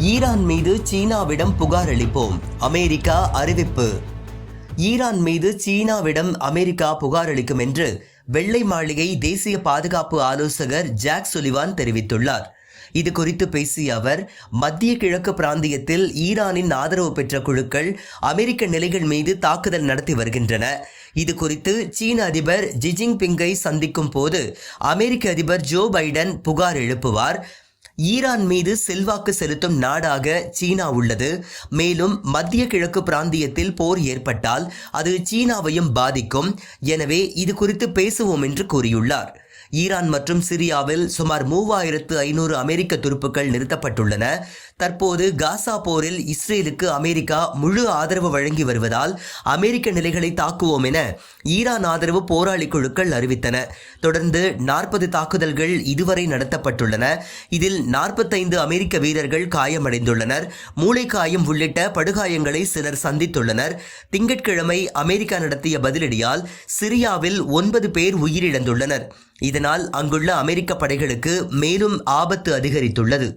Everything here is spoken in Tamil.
ஈரான் மீது சீனாவிடம் புகார் அளிப்போம் அமெரிக்கா அறிவிப்பு. ஈரான் மீது சீனாவிடம் அமெரிக்கா புகார் அளிக்கும் என்று வெள்ளை மாளிகை தேசிய பாதுகாப்பு ஆலோசகர் ஜாக் சுலிவான் தெரிவித்துள்ளார். இது குறித்து பேசிய அவர் மத்திய கிழக்கு பிராந்தியத்தில் ஈரானின் ஆதரவு பெற்ற குழுக்கள் அமெரிக்க நிலைகள் மீது தாக்குதல் நடத்தி வருகின்றன. இது குறித்து சீன அதிபர் ஜிஜிங் பிங்கை சந்திக்கும் போது அமெரிக்க அதிபர் ஜோ பைடன் புகார் எழுப்புவார். ஈரான் மீது செல்வாக்கு செலுத்தும் நாடாக சீனா உள்ளது. மேலும் மத்திய கிழக்கு பிராந்தியத்தில் போர் ஏற்பட்டால் அது சீனாவையும் பாதிக்கும். எனவே இது குறித்து பேசுவோம் என்று கூறியுள்ளார். ஈரான் மற்றும் சிரியாவில் சுமார் மூவாயிரத்து ஐநூறு அமெரிக்க துருப்புக்கள் நிறுத்தப்பட்டுள்ளன. தற்போது காசா போரில் இஸ்ரேலுக்கு அமெரிக்கா முழு ஆதரவு வழங்கி வருவதால் அமெரிக்க நிலைகளை தாக்குவோம் என ஈரான் ஆதரவு போராளி குழுக்கள் அறிவித்தன. தொடர்ந்து நாற்பது தாக்குதல்கள் இதுவரை நடத்தப்பட்டுள்ளன. இதில் நாற்பத்தைந்து அமெரிக்க வீரர்கள் காயமடைந்துள்ளனர். மூளைக்காயம் உள்ளிட்ட படுகாயங்களை சிலர் சந்தித்துள்ளனர். திங்கட்கிழமை அமெரிக்கா நடத்திய பதிலடியால் சிரியாவில் ஒன்பது பேர் உயிரிழந்துள்ளனர். இதனால் அங்குள்ள அமெரிக்க படைகளுக்கு மேலும் ஆபத்து அதிகரித்துள்ளது.